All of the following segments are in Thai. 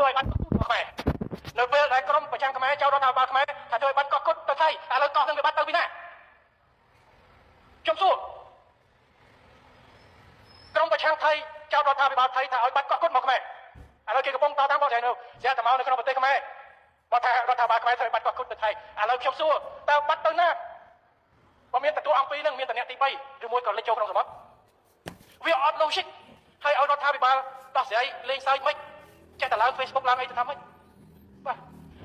ធ្វើឲ្យបាត់ខ្មែរនៅពេលដែលក្រុមប្រចាំខ្មែរចោទរដ្ឋាភិបាលខ្មែរថាធ្វើឲ្យបាត់កោះគុតទៅថៃឥឡូវកោះនឹងវាបាត់ទៅពីណាខ្ញុំសួរក្រុមប្រចាំថៃចោទរដ្ឋាភិបាលថៃថាឲ្យបាត់កោះគុតមកខ្មែរឥឡូវគេកំពុងតតាមបទចែងនៅស្រាប់តែមកនៅក្នុងប្រទេសខ្មែរបើថារដ្ឋាភិបាលខ្មែរធ្វើឲ្យបាត់កោះគុតទៅថៃឥឡូវខ្ញុំសួរតើបាត់ទៅណាបើមានទទួលអង្គពីរនឹងមានតែអ្នកទី3ឬមួយក៏លេចចូលក្នុងសមុទ្រវាអត់ logic ហើយឲ្យរដ្ឋាភិបាលដោះស្រាយលេងសើចមិនចេះ តែឡើង Facebook ឡើងអីទៅថាម៉េចបាទ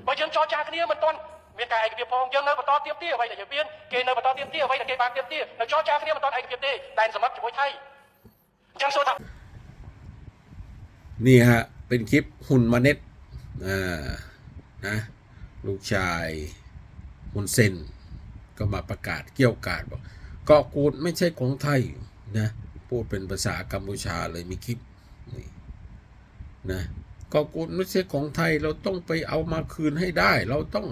បើយើងចរចាគ្នាមិនទាន់មានការឯកភាពផងយើងនៅបន្តទៀមទាអ្វីដែលយើងមានគេនៅបន្តទៀមទាអ្វីដែលគេបានទៀមទានៅចរចាគ្នាមិនទាន់ឯកភាពទេដែនសមុទ្រជាមួយថៃអញ្ចឹងសួរថា นี่ฮะ เป็นคลิปหุ่นมาเน็ตอ่านะ ลูกชายฮุนเซน ก็มาประกาศเกี่ยวกาดบอกเกาะกูดไม่ใช่ของไทยนะ พูดเป็นภาษากัมพูชาเลยมีคลิปนี่นะเ กาะกูดไม่ใช่ของไทยเราต้องไปเอามาคืนให้ได้ เราต้อง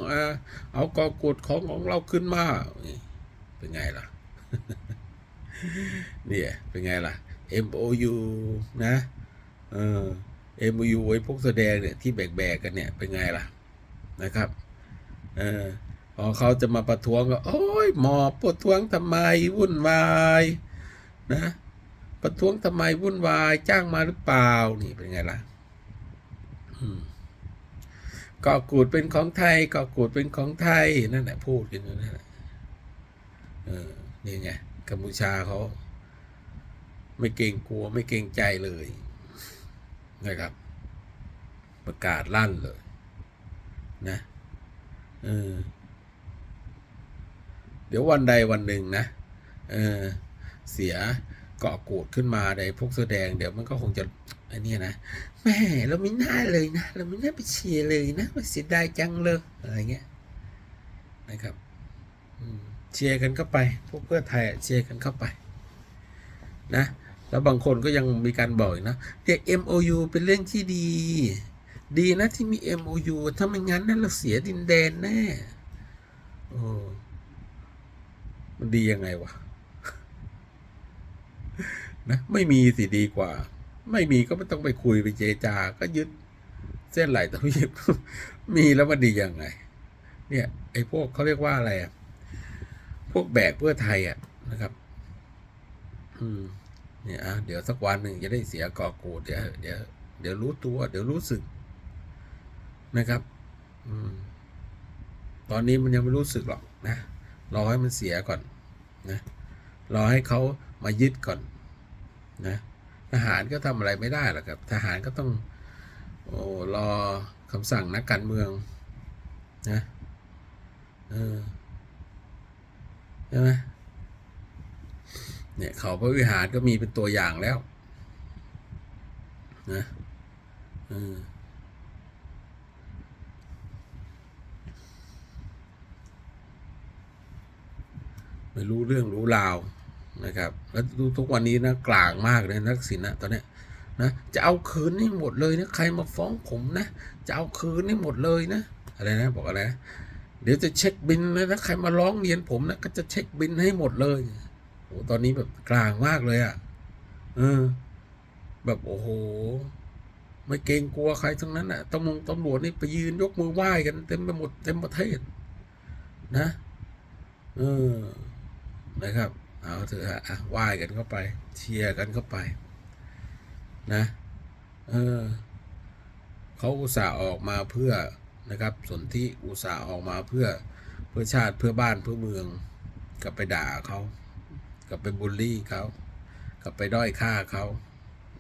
เอากาะกูดของของเราขึ้นมาเป็นไงล่ะเนี่ยเป็นไงล่ะ MOU นะเออ MOU ไอ้พวกแสดงเนี่ยที่แบกๆกันเนี่ยเป็นไงล่ะนะครับเออพอเขาจะมาประท้วงก็ โอ้ยหมอประท้วงทำไมวุ่นวายนะประท้วงทำไมวุ่นวายจ้างมาหรือเปล่านี่เป็นไงล่ะ เกาะกูดเป็นของไทยเกาะกูดเป็นของไทยนั่นแหละพูดกันอยู่นั่นแหละเออนี่ไงกัมพูชาเขาไม่เกรงกลัวไม่เกรงใจเลยนะครับ ประกาศลั่นเลย นะเออเดี๋ยววันใดวันหนึ่งนะเออเสียเกาะกูดขึ้นมาในพวกแสอแดงเดี๋ยวมันก็คงจะ อันนี้นะแม่เราไม่น่าเลยนะ เราไม่น่าไปเชียร์เลยนะมันเสียดายจังเลยอะไรเงี้ยนะครับเชียร์กันเข้าไป พวกเพื่อไทยเชียร์กันเข้าไป นะ แล้วบางคนก็ยังมีการบอกอีกนะเนี่ย MOU เป็นเรื่องที่ดี ดีนะที่มี MOU ถ้าไม่งั้นนั่นเราเสียดินแดนแน่โอ้มันดียังไงวะนะไม่มีสิดีกว่า ไม่มีก็ไม่ต้องไปคุยไปเจจา ก็ยึดเส้นไหลตะวีปมีแล้วมันดียังไง เนี่ยไอ้พวกเขาเรียกว่าอะไรอะพวกแบกเพื่อไทยอะนะครับ อืมเนี่ยอะเดี๋ยวสักวันหนึ่งจะได้เสียกอกูเดี๋ยวเดี๋ยวเดี๋ยวรู้ตัว เดี๋ยวรู้สึกนะครับ อืม ตอนนี้มันยังไม่รู้สึกหรอกนะรอให้มันเสียก่อนนะรอให้เขามายึดก่อน นะ ทหารก็ทำอะไรไม่ได้หรอกครับ ทหารก็ต้องโอ้รอคำสั่งนักการเมืองนะเออใช่ไหมเนี่ยเขาพระวิหารก็มีเป็นตัวอย่างแล้วนะเออไม่รู้เรื่องรู้ราว นะครับ แล้วดูทุกวันนี้นะกลางมากเลยนักสินนะตอนเนี้ยนะจะเอาคืนให้หมดเลยนะใครมาฟ้องผมนะจะเอาคืนให้หมดเลยนะอะไรนะบอกอะไรนะเดี๋ยวจะเช็คบินนะถ้าใครมาร้องเรียนผมนะก็จะเช็คบินให้หมดเลยโอ้ตอนนี้แบบกลางมากเลยอะ่ะเออ แบบโอ้โหไม่เกรงกลัวใครทั้งนั้นอะ่ะตำรวจตำรวจนี่ไปยืนยกมือไหว้กันเต็มไปหมดเต็มประเทศนะเออนะครับ เอาเถอะฮะอะไหว้กันเข้าไป เชียร์กันเข้าไป นะ เออเขาอุตส่าห์ออกมาเพื่อนะครับส่วนที่อุตส่าห์ออกมาเพื่อเพื่อชาติเพื่อบ้านเพื่อเมือง กลับไปด่าเขากลับไปบูลลี่เขากลับไปด้อยค่าเขา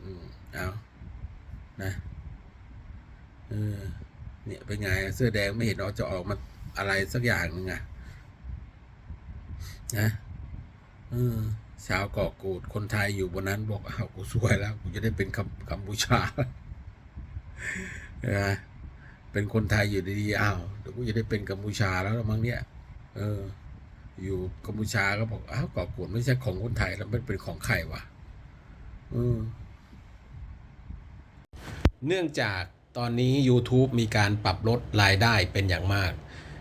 อืมเอานะเออเนี่ยเป็นไงเสื้อแดงไม่เห็นออกจะออกมาอะไรสักอย่างหนึงอะนะ ออชาวเกาะกูดคนไทยอยู่บนนั้นบอกอ้าวกูสวยแล้ว กูจะได้เป็นกัมพูชาเป็นคนไทยอยู่ดีๆอ้าวเดี๋ยวกูจะได้เป็นกัมพูชาแล้วละมั้งเนี่ย เออ อยู่กัมพูชาก็บอกอ้าวเกาะกูดไม่ใช่ของคนไทยแล้วมันเป็นของใครวะอืมเนื่องจากตอนนี้ YouTube มีการปรับลดรายได้เป็นอย่างมาก